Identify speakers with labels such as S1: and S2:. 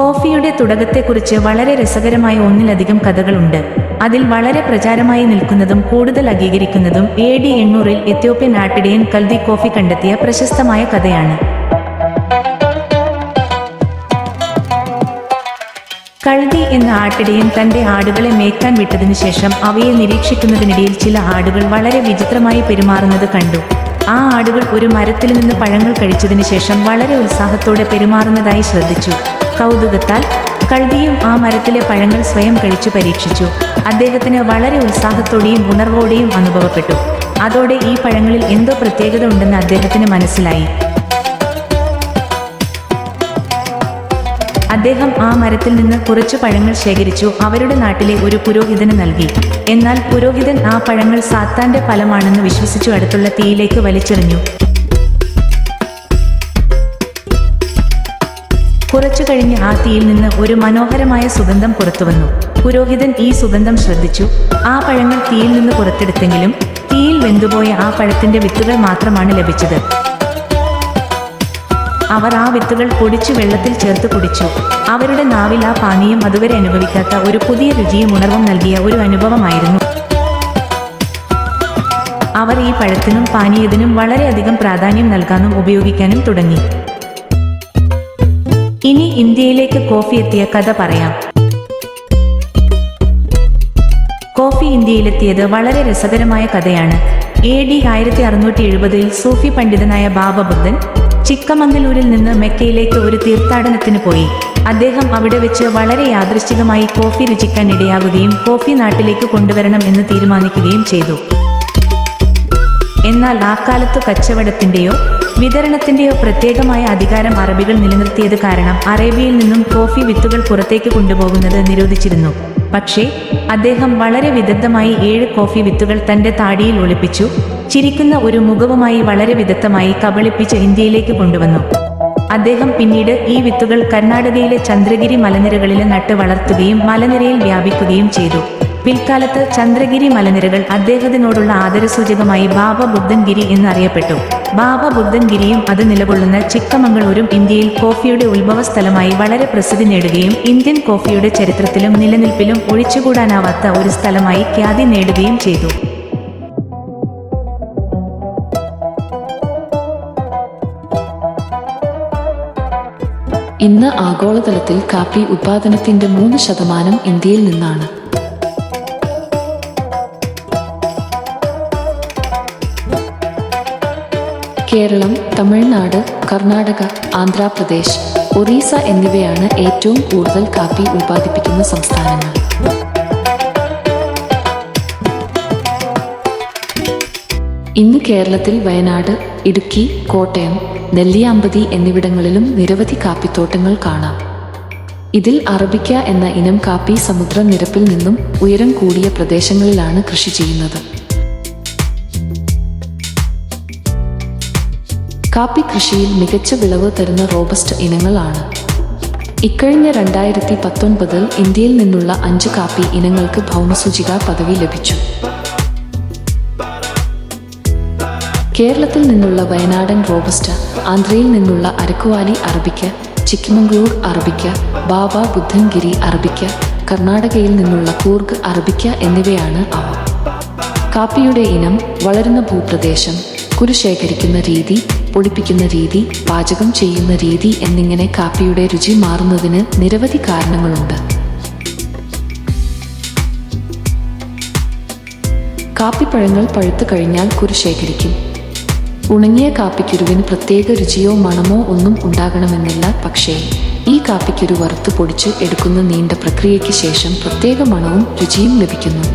S1: കോഫിയുടെ തുടക്കത്തെക്കുറിച്ച് വളരെ രസകരമായ ഒന്നിലധികം കഥകളുണ്ട്. അതിൽ വളരെ പ്രചാരമായി നിൽക്കുന്നതും കൂടുതൽ അംഗീകരിക്കുന്നതും എ ഡി എണ്ണൂറിൽ എത്യോപ്യൻ ആട്ടിടയൻ കൽദി കോഫി കണ്ടെത്തിയ പ്രശസ്തമായ കഥയാണ്. കഴുതി എന്ന ആട്ടിടയൻ തന്റെ ആടുകളെ മേക്കാൻ വിട്ടതിനു ശേഷം അവയെ നിരീക്ഷിക്കുന്നതിനിടയിൽ ചില ആടുകൾ വളരെ വിചിത്രമായി പെരുമാറുന്നത് കണ്ടു. ആ ആടുകൾ ഒരു മരത്തിൽ നിന്ന് പഴങ്ങൾ കഴിച്ചതിനു ശേഷം വളരെ ഉത്സാഹത്തോടെ പെരുമാറുന്നതായി ശ്രദ്ധിച്ചു. കൗതുകത്താൽ കഴുതിയും ആ മരത്തിലെ പഴങ്ങൾ സ്വയം കഴിച്ചു പരീക്ഷിച്ചു. അദ്ദേഹത്തിന് വളരെ ഉത്സാഹത്തോടെയും ഉണർവോടെയും അനുഭവപ്പെട്ടു. അതോടെ ഈ പഴങ്ങളിൽ എന്തോ പ്രത്യേകത ഉണ്ടെന്ന് അദ്ദേഹത്തിന് മനസ്സിലായി. അദ്ദേഹം ആ മരത്തിൽ നിന്ന് കുറച്ച് പഴങ്ങൾ ശേഖരിച്ചു. അവരുടെ നാട്ടിലെ ഒരു പുരോഹിതന് നൽകി. എന്നാൽ പുരോഹിതൻ ആ പഴങ്ങൾ സാത്താന്റെ ഫലമാണെന്ന് വിശ്വസിച്ചു അടുത്തുള്ള തീയിലേക്ക് വലിച്ചെറിഞ്ഞു. കുറച്ചു കഴിഞ്ഞ് ആ തീയിൽ നിന്ന് ഒരു മനോഹരമായ സുഗന്ധം പുറത്തുവന്നു പുരോഹിതൻ ഈ സുഗന്ധം ശ്രദ്ധിച്ചു. ആ പഴങ്ങൾ തീയിൽ നിന്ന് പുറത്തെടുത്തെങ്കിലും തീയിൽ വെന്തുപോയ ആ പഴത്തിന്റെ വിത്തുകൾ മാത്രമാണ് ലഭിച്ചത്. അവർ ആ വിത്തുകൾ പൊടിച്ചു വെള്ളത്തിൽ ചേർത്ത് കുടിച്ചു. അവരുടെ നാവിൽ ആ പാനീയം അതുവരെ അനുഭവിക്കാത്ത ഒരു പുതിയ രുചിയും ഉണർവും നൽകിയ ഒരു അനുഭവമായിരുന്നു. അവർ ഈ പഴത്തിനും പാനീയത്തിനും വളരെയധികം പ്രാധാന്യം നൽകാനും ഉപയോഗിക്കാനും തുടങ്ങി. ഇനി ഇന്ത്യയിലേക്ക് കോഫി എത്തിയ കഥ പറയാം. കോഫി ഇന്ത്യയിലെത്തിയത് വളരെ രസകരമായ കഥയാണ്. എ ഡി ആയിരത്തി അറുന്നൂറ്റി എഴുപതിൽ സൂഫി പണ്ഡിതനായ ബാബ ബുദ്ധൻ ചിക്കമംഗലൂരിൽ നിന്ന് മെക്കയിലേക്ക് ഒരു തീർത്ഥാടനത്തിന് പോയി. അദ്ദേഹം അവിടെ വെച്ച് വളരെ യാദൃശ്ചികമായി കോഫി രുചിക്കാൻ ഇടയാകുകയും കോഫി നാട്ടിലേക്ക് കൊണ്ടുവരണം എന്ന് തീരുമാനിക്കുകയും ചെയ്തു. എന്നാൽ ആ കാലത്ത് കച്ചവടത്തിന്റെയോ വിതരണത്തിന്റെയോ പ്രത്യേകമായ അധികാരം അറബികൾ നിലനിർത്തിയത് കാരണം അറേബ്യയിൽ നിന്നും കോഫി വിത്തുകൾ പുറത്തേക്ക് കൊണ്ടുപോകുന്നത് നിരോധിച്ചിരുന്നു. പക്ഷേ അദ്ദേഹം വളരെ വിദഗ്ധമായി ഏഴ് കോഫി വിത്തുകൾ തന്റെ താടിയിൽ ഒളിപ്പിച്ചു ചിരിക്കുന്ന ഒരു മുഖവുമായി വളരെ വിദഗ്ധമായി കബളിപ്പിച്ച് ഇന്ത്യയിലേക്ക് കൊണ്ടുവന്നു. അദ്ദേഹം പിന്നീട് ഈ വിത്തുകൾ കർണാടകയിലെ ചന്ദ്രഗിരി മലനിരകളിൽ നട്ട് വളർത്തുകയും മലനിരയിൽ വ്യാപിക്കുകയും ചെയ്തു. പിൽക്കാലത്ത് ചന്ദ്രഗിരി മലനിരകൾ അദ്ദേഹത്തിനോടുള്ള ആദരസൂചകമായി ബാബ ബുദ്ധൻഗിരി എന്നറിയപ്പെട്ടു. ബാബ ബുദ്ധൻഗിരിയും അത് നിലകൊള്ളുന്ന ചിക്കമംഗളൂരും ഇന്ത്യയിൽ കോഫിയുടെ ഉത്ഭവസ്ഥലമായി വളരെ പ്രസിദ്ധി നേടുകയും ഇന്ത്യൻ കോഫിയുടെ ചരിത്രത്തിലും നിലനിൽപ്പിലും ഒഴിച്ചുകൂടാനാവാത്ത ഒരു സ്ഥലമായി ഖ്യാതി നേടുകയും ചെയ്തു.
S2: ഇന്ന് ആഗോളതലത്തിൽ കാപ്പി ഉത്പാദനത്തിന്റെ മൂന്ന് ശതമാനം ഇന്ത്യയിൽ നിന്നാണ്. കേരളം തമിഴ്നാട് കർണാടക ആന്ധ്രാപ്രദേശ് ഒറീസ എന്നിവയാണ് ഏറ്റവും കൂടുതൽ കാപ്പി ഉൽപ്പാദിപ്പിക്കുന്ന സംസ്ഥാനങ്ങൾ. ഇന്ന് കേരളത്തിൽ വയനാട് ഇടുക്കി കോട്ടയം നെല്ലിയാമ്പതി എന്നിവിടങ്ങളിലും നിരവധി കാപ്പിത്തോട്ടങ്ങൾ കാണാം. ഇതിൽ അറബിക്ക എന്ന ഇനം കാപ്പി സമുദ്രനിരപ്പിൽ നിന്നും ഉയരം കൂടിയ പ്രദേശങ്ങളിലാണ് കൃഷി ചെയ്യുന്നത്. കാപ്പി കൃഷിയിൽ മികച്ച വിളവ് തരുന്ന റോബസ്റ്റ് ഇനങ്ങളാണ്. ഇക്കഴിഞ്ഞ രണ്ടായിരത്തി പത്തൊൻപതിൽ ഇന്ത്യയിൽ നിന്നുള്ള അഞ്ച് കാപ്പി ഇനങ്ങൾക്ക് ഭൗമസൂചിക പദവി ലഭിച്ചു. കേരളത്തിൽ നിന്നുള്ള വയനാടൻ റോബസ്റ്റ ആന്ധ്രയിൽ നിന്നുള്ള അരക്കുവാലി അറബിക്ക ചിക്കമംഗ്ലൂർ അറബിക്ക ബാബ ബുദ്ധൻഗിരി അറബിക്ക കർണാടകയിൽ നിന്നുള്ള കൂർഗ് അറബിക്ക എന്നിവയാണ് അവ. കാപ്പിയുടെ ഇനം വളരുന്ന ഭൂപ്രദേശം കുരു ശേഖരിക്കുന്ന രീതി പൊടിപ്പിക്കുന്ന രീതി പാചകം ചെയ്യുന്ന രീതി എന്നിങ്ങനെ കാപ്പിയുടെ രുചി മാറുന്നതിന് നിരവധി കാരണങ്ങളുണ്ട്. കാപ്പിപ്പഴങ്ങൾ പഴുത്തു കഴിഞ്ഞാൽ കുരു ശേഖരിക്കും. ഉണങ്ങിയ കാപ്പിക്കുരുവിന് പ്രത്യേക രുചിയോ മണമോ ഒന്നും ഉണ്ടാകണമെന്നില്ല പക്ഷേ ഈ കാപ്പിക്കുരു വറുത്ത് പൊടിച്ച് എടുക്കുന്ന നീണ്ട പ്രക്രിയയ്ക്ക് ശേഷം പ്രത്യേക മണവും രുചിയും ലഭിക്കുന്നു.